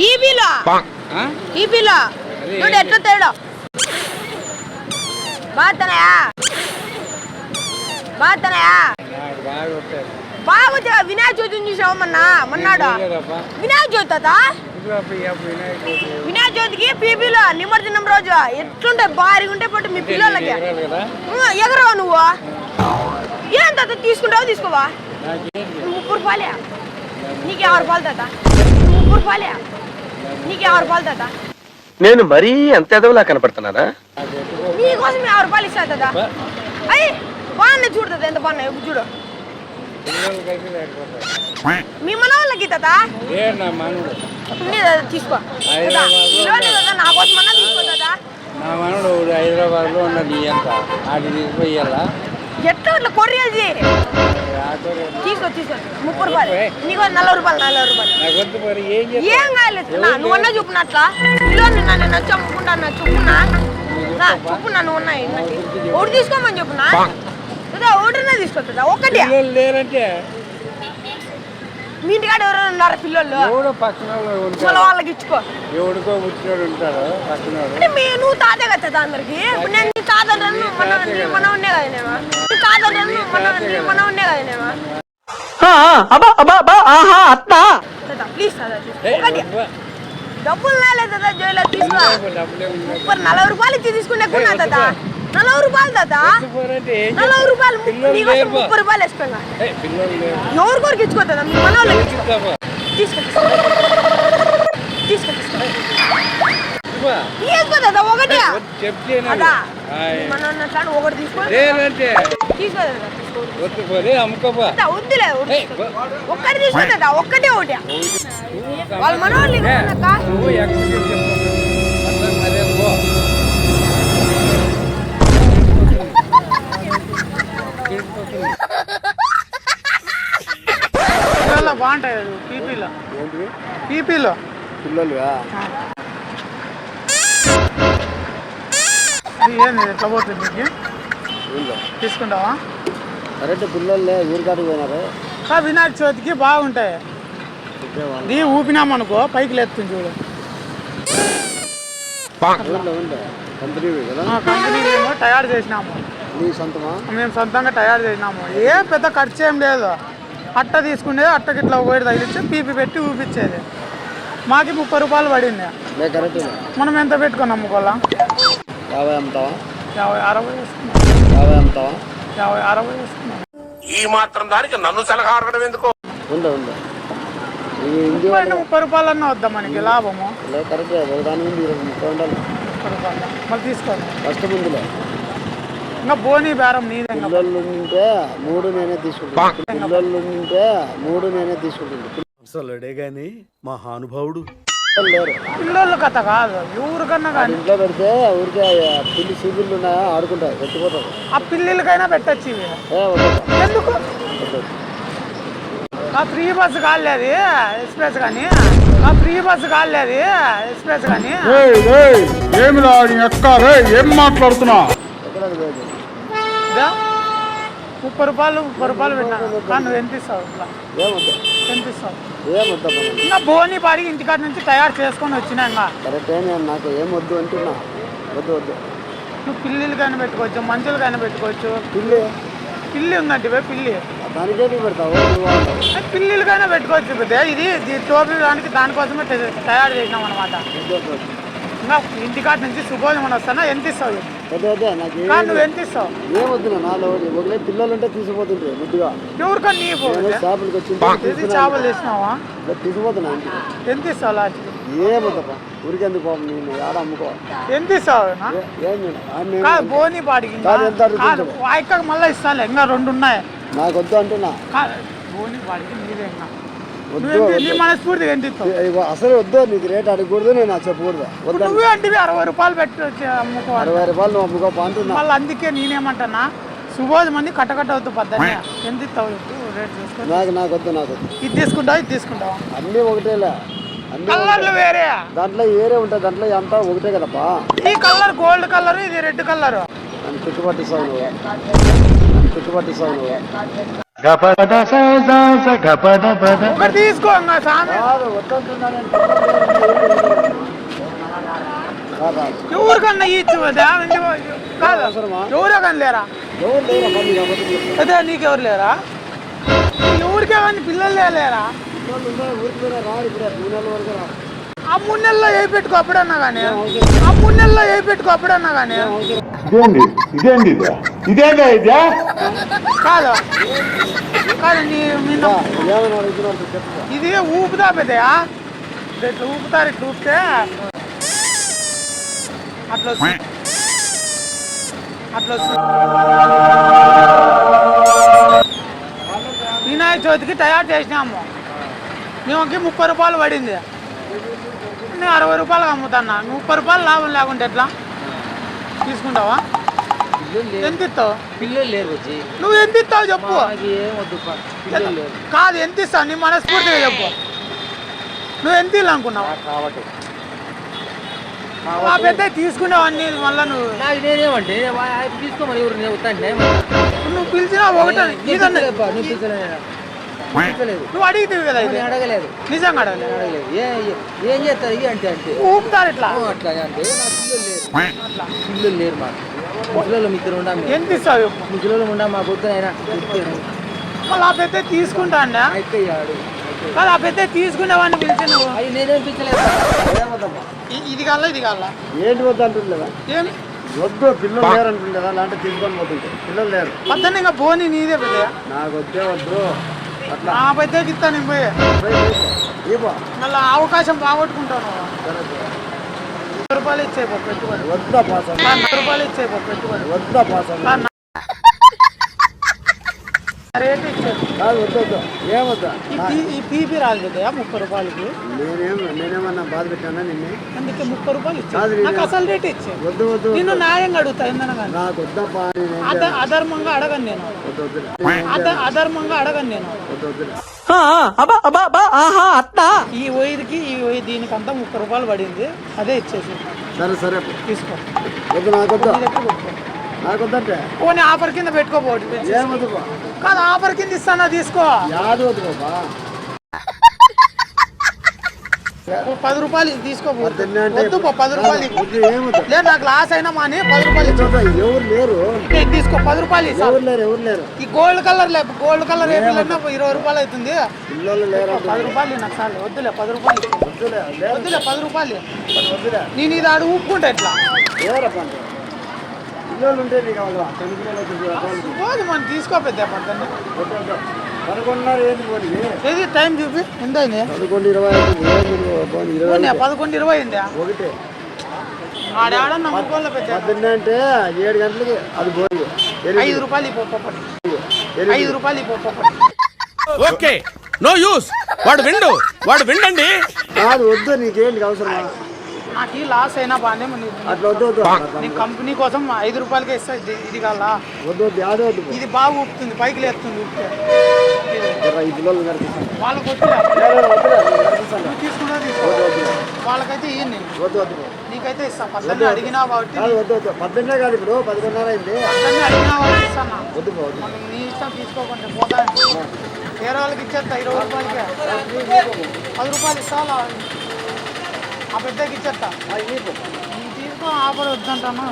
ఈబీలో ఆ? ఈబీలో చూడు ఎట్లా తేడా. బాగుతున్నాయా బాగుతున్నాయా బాగా వినాయక చవితిని చూసావు మొన్న? మొన్నాడు. వినాయక చవితి వినాయక చవితి. చవితికి పీపీలో నిమజ్జనం రోజు. ఎట్లుంటాయి? భారీగా ఉంటాయి పట్టు మీ పిల్లలకి. ఎగరవా నువ్వు? ఏం తాత తీసుకుంటావా తీసుకోవా? ముప్పై రూపాయలే. నీకు యాభై రూపాయలు తాత. నీకు రూపాయలు తాత. నేను మరీ అంత ఎదవలా కనపడుతున్నానా? నీకోసం యాభై రూపాయలు ఇస్తా బా. అయ్యి బాగున్నాయి చూడు తాత ఎంత బాగున్నాయి ఇప్పుడు చూడు. మీ మన వాళ్ళకి తాత, తీసుకో. నా కోసం అన్నా తీసుకో తాత. నా ఒకడు హైదరాబాద్లో ఉన్నది ఎంత ఆడి తీసుకుపోయాలా ఎట్లా ఇట్లా రేటు. తీసుకో తీసుకో. ముప్పై రూపాయలు. నీకు నలభై రూపాయలు నలభై రూపాయలు. ఏం కాలేదు నా నువ్వన్నా చెప్పు అట్లా ఇల్లు నిన్న నేను వచ్చి అమ్ముకుంటాను చెప్పున్నా నా చెప్పున్నా నువ్వు ఉన్నాయి ఒకటి తీసుకోమని చెప్పునా కదా ఒకటినే తీసుకొస్తుందా పిల్లలు లేరంటే? మీ ఇంటికాడ ఎవరైనా ఉన్నారా పిల్లలు ఎవడో పక్కన వాళ్ళకి ఇచ్చుకో. ఎవడికో వచ్చినాడు ఉంటాడు పక్కన అంటే మీ నువ్వు తాతే కదా అందరికి ఇప్పుడు నేను నీ తాత మన నీ కదా. నేమా డబ్బులు రాలేదు కదా జైల్లో తీసుకో ముప్పై నలభై రూపాయలు ఇచ్చి తీసుకునే కొన్నా తాత. నలభై రూపాయలు ఏం నలభై రూపాయలు. ముప్పై రూపాయలు వేసుకున్నా. ఎవరి కొరకు ఇచ్చుకోతుందా మీ మన వాళ్ళకి ఇచ్చుకో? తీసుకో ఒకటి. అదా. మన ఒకటి తీసుకో. వద్దులే. ఒక్కటి తీసుకో తాత ఒక్కటే ఒకటి. వాళ్ళ పిల్లల్లో బాగుంటాయి పీపీలో. పీపీలో. పిల్లలు ఇది ఏంది ఎట్లా పోతుంది తీసుకుంటావా? కరెక్ట్ పిల్లలే ఊరికాడికి పోయినారు? వినాయక చవితికి బాగుంటాయి. ఇది ఊపినామనుకో పైకి లేస్తుంది చూడు. కంపెనీ కంపెనీ ఏమో తయారు చేసినాము. నీ సొంతమా? మేము సొంతంగా తయారు చేసినాము. ఏ పెద్ద ఖర్చు ఏం లేదు. అట్ట తీసుకునేది అట్టకి ఇట్లా ఒకటి తగిలిచ్చి పీపీ పెట్టి ఊపిచ్చేది. మాకి ముప్పై రూపాయలు పడింది. మనం ఎంత పెట్టుకుని అమ్ముకోవాలా యాభై అమ్ముతావా? యాభై అరవై వేసుకున్నాం. యాభై అరవై ఈ మాత్రం దానికి నన్ను సలహా అడగడం ఎందుకు? ఉందా ఉందా ముప్పై ముప్పై రూపాయలన్నా వద్దా మనకి? లాభము? లే కరెక్ట్. దాని ముందు ఇరవై ముప్పై ఉండాలి ముప్పై రూపాయలు మళ్ళీ తీసుకోండి ఫస్ట్ ముందులే. ఇంకా బోని బేరం నీదే పిల్లలు ఉంటే మూడు నేనే తీసుకుంటాను పిల్లలు ఉంటే మూడు నేనే తీసుకుంటాను అసలుడే గాని మహానుభావుడు. పిల్లలు లేరు పిల్లల కథ కాదు ఎవరికన్నా కానీ. ఇంట్లో పెడితే ఊరికే పిల్లి సీబిళ్ళు ఉన్నాయా ఆడుకుంటాయి ఎత్తిపోతారు ఆ పిల్లలకైనా పెట్టచ్చు ఇవి. ఎందుకు. ఆ ఫ్రీ బస్సు కాలేదు ఎక్స్ప్రెస్ కానీ. ఆ ఫ్రీ బస్సు కాలేదు ఎక్స్ప్రెస్ కానీ. ఏమిరా నీ అక్క? రే ఏం మాట్లాడుతున్నా ఎక్కడ అది పోయేది? ఇదా? ముప్పై రూపాయలు ముప్పై రూపాయలు పెట్టాను. కానీ నువ్వు ఎంత ఇస్తావు ఇట్లా ఏమొద్దు ఎంత ఇస్తావు ఏమొద్దు ఇంకా బోని పాడికి ఇంటికాడ నుంచి తయారు చేసుకొని వచ్చినా ఇంకా. కరెక్ట్ నేను నాకు ఏమొద్దు అంటున్నా. వద్దు వద్దు. నువ్వు పిల్లిలకైనా పెట్టుకోవచ్చు మంచులకైనా పెట్టుకోవచ్చు. పిల్లి? పిల్లి ఇవే పిల్లి. దానికే పెడతావు. అది పిల్లిలకైనా పెట్టుకోవచ్చు పెద్ద. ఇది టోపీ దానికి దానికోసమే తయారు చేసినాం అనమాట. ఇంకా ఇంటికాడ నుంచి సుభోజనం వస్తానా? ఎంత ఇస్తావు వద్దు నాకు ఏం- కానీ నువ్వు ఎంత ఇస్తావు? నాలో ఒకలే పిల్లలు ఉంటే తీసుకుపోతుంటే ముద్దుగా. ఎవరికో నీ నేను పోతే? షాపులకి వచ్చి ఇది చేపలు తీసుకుపోతున్నా ఎంత ఇస్తావు నేను ఆడ ఎంత ఇస్తావు? ఏ- ఏం బోని పాడికి మళ్ళీ ఇస్తాలే ఇంకా రెండు ఉన్నాయి. నాకు వద్దు అంటున్నా బోని పాడికి నీదే ఇంకా. మనస్ఫూర్తిగా ఇగో అసలు వద్దు నీకు రేట్ అడగకూడదు నేను నాకు చెప్పకూడదు. వద్దు నువ్వే అంటే అరవై రూపాయలు పెట్టి వచ్చి అమ్ముకోవాలి అరవై రూపాయలు నువ్వు అమ్ముకోపా అంటున్నా మళ్ళీ అందుకే నేనేమంటానా? సుబోధ మంది కట్టకట్ట అవుతూ పద్దని ఎంత ఇస్తావు చెప్పు రేట్ చూసుకో. నాకు నాకు వద్దు నాకు ఇది తీసుకుంటావా ఇది తీసుకుంటావా? అన్నీ ఒకటేలే. అన్నీ కలర్లు వేరే. దాంట్లో ఏరే ఉంటుంది దాంట్లో అంతా ఒకటే కదప్పా. ఈ కలర్ గోల్డ్ కలర్ ఇది రెడ్ కలర్. నన్ను చుట్టుపట్టిస్తావు నువ్వు. గపద చుట్టుపట్టిస్తావు నువ్వు ఒకటి తీసుకో ఎవరికన్నా ఎవరికన్నా లేరా? అదే నీకెవరు లేరా? ఎవరికే కానీ పిల్లలు లేరా? ఆ మూడు నెలల్లో ఏ పెట్టుకో అప్పుడన్నా కానీ ఆ మూడు నెలల్లో ఏ పెట్టుకో అప్పుడన్నా కానీ ఇదేంది? ఇదేంది ఇదే? ఇదేందా ఇదే? కాదు. కాదు నీ నిన్న ఏమైనా ఇది ఊపుతా పెద్దయా ఇట్లా ఊపుతారు ఇట్లా ఊపితే అట్లా అట్లా వినాయక చవితికి తయారు చేసినాము. మేమకి ముప్పై రూపాయలు పడింది. నేను అరవై రూపాయలు అమ్ముతాను ముప్పై రూపాయలు లాభం లేకుంటే ఎట్లా? తీసుకుంటావా? ఎంత ఇస్తావు? పిల్లలు లేరు వచ్చి నువ్వు ఎంత ఇస్తావు చెప్పు. పిల్లలు లేరు కాదు ఎంత ఇస్తావు? నీ మనస్ఫూర్తిగా చెప్పు. నువ్వు ఎంత ఇల్లు అనుకున్నావు? కాబట్టి ఆ పెద్ద తీసుకునేవాడిని మళ్ళీ నువ్వు. నాకు నేనేమంటే తీసుకోమని ఎవరు నేను వస్తాను నువ్వు పిలిచినా ఒకటే నువ్వు నువ్వు అడిగితే కదా ఇది నేను అడగలేదు. నిజంగా అడగలేదు. నేను అడగలేదు. ఏ ఏ- ఏం చేస్తారు? అంటే అంటే. ఊపుతారు ఇట్లా. ఓ, అట్లా అంటే. పిల్లలు లేరు. పిల్లలు మాకు. ముసలిలో ఇద్దరు ఉండా ఎంత ఇస్తావు? ఉండా మాకు వద్దునైనా మళ్ళీ ఆ పెద్ద తీసుకుంటా అన్న? అయిపోయాడు. ఆ పెద్ద తీసుకునేవాడిని పిలిచి నువ్వు? అవి నేనేం ఇ- ఇది కాల ఇది కాల ఏంటి వద్దు అంటుండలేదా ఏం వద్దు పిల్లలు లేరు అంటుండలేదా అలాంటి తీసుకొని పోతుంటే. పిల్లలు లేరు. పద్దెనిమిది ఇంకా పోనీ నీదే పెద్ద నాకు వద్దే వద్దు. అట్లా. నా పెద్దకి ఇస్తాను నేను పోయి. ఇవ్వ మళ్ళీ అవకాశం బాగొట్టుకుంటాను రూపాయలు ఇచ్చే పెట్టుబడి. రూపాయలు ఇచ్చే పెట్టుబడి వద్దా పాస్ అమ్మ. రేట్ ఇచ్చేది కాదు వద్దు వద్దు ఏమొద్దా ఈ పీ- ఈ పీపీ రాదు కదా ముప్పై రూపాయలకి? నేనేం నేనేమన్నా బాధ పెట్టానా నిన్ను? అందుకే ముప్పై రూపాయలు నాకు అసలు రేట్ వద్దు వద్దు నిన్ను న్యాయంగా అడుగుతా ఏందన్నా కానీ నాకు వద్దప్పా నేనేం అధర్మంగా అడగను అధర్మంగా అడగను ఈ వైర్కి ఈ వైర్ దీనికి అంతా ముప్పై రూపాయలు పడింది. అదే ఇచ్చేసి. సరే సరే. తీసుకో. వద్దు నాకు వద్దు. పోనీ ఆఫర్ కింద పెట్టుకోబోటి కాదు ఆఫర్ కింద ఇస్తానా తీసుకో. పది రూపాయలు ఇది తీసుకోబో వద్దండి అంటే వద్దు పో, పది రూపాయలు లేదు నాకు లాస్ అయినా మాని పది రూపాయలు ఎవరు లేరు. తీసుకో పది రూపాయలు ఎవరు లేరు ఎవరు లేరు? ఈ గోల్డ్ కలర్ లేదు గోల్డ్ కలర్ ఏమైనా ఇరవై రూపాయలు అవుతుంది. పది రూపాయలు నాకు చాలు. వద్దులే పది రూపాయలు. వద్దులే పది రూపాయలు నేను ఇది ఆడు ఊపుకుంటా ఇట్లా. మనం ఏది టైం చూపి. ఎంత అయింది? పదకొండు ఇరవై పదకొండు ఇరవై అయిందా? ఒకటి. అంటే ఏడు గంటలకి అది ఐదు రూపాయలు. ఐదు రూపాయలు ఓకే. No use. వాడు విండు. వాడు విండండి. కాదు వద్దు నీకేంటి అవసరమా? నాకు ఈ లాస్ అయినా బాగానే ఉంది. అట్లా వద్దు కంపెనీ కోసం ఐదు రూపాయలకే ఇస్తా ఇది ఇది కాలా వద్దు వద్దు యాదో వద్దు. పో. ఇది బాగా ఊపుతుంది పైకి లేస్తుంది ఊపితే. ఇది జర ఈ పిల్లలు కనిపిస్తాను వాళ్ళకి వద్దులే వద్దులే నేను కనిపిస్తాను నువ్వు తీసుకున్నా తీసుకో. వద్దు వద్దు. వాళ్ళకైతే ఇయ్యి నేను. వద్దు. నీకైతే ఇస్తా. పద్దెనిమిది అడిగినా కాబట్టి కాదు వద్దు వద్దు. పద్దెనిమిదే కాదు ఇప్పుడు పదకొండున్నర అయింది. పద్దెనిమిది అడిగినా కాబట్టి ఇస్తాను వద్దు పో, వద్దు. మనం నీ ఇష్టం తీసుకోకుండా పోతా వేరే వాళ్ళకి ఇచ్చేస్తా ఇరవై రూపాయలకే. పది రూపాయలు ఇస్తా ఆ పెద్దకి ఇచ్చేస్తా ఆ, ఇయ్యి పో. నీకు తీసుకో ఆఫర్ వద్దంటాను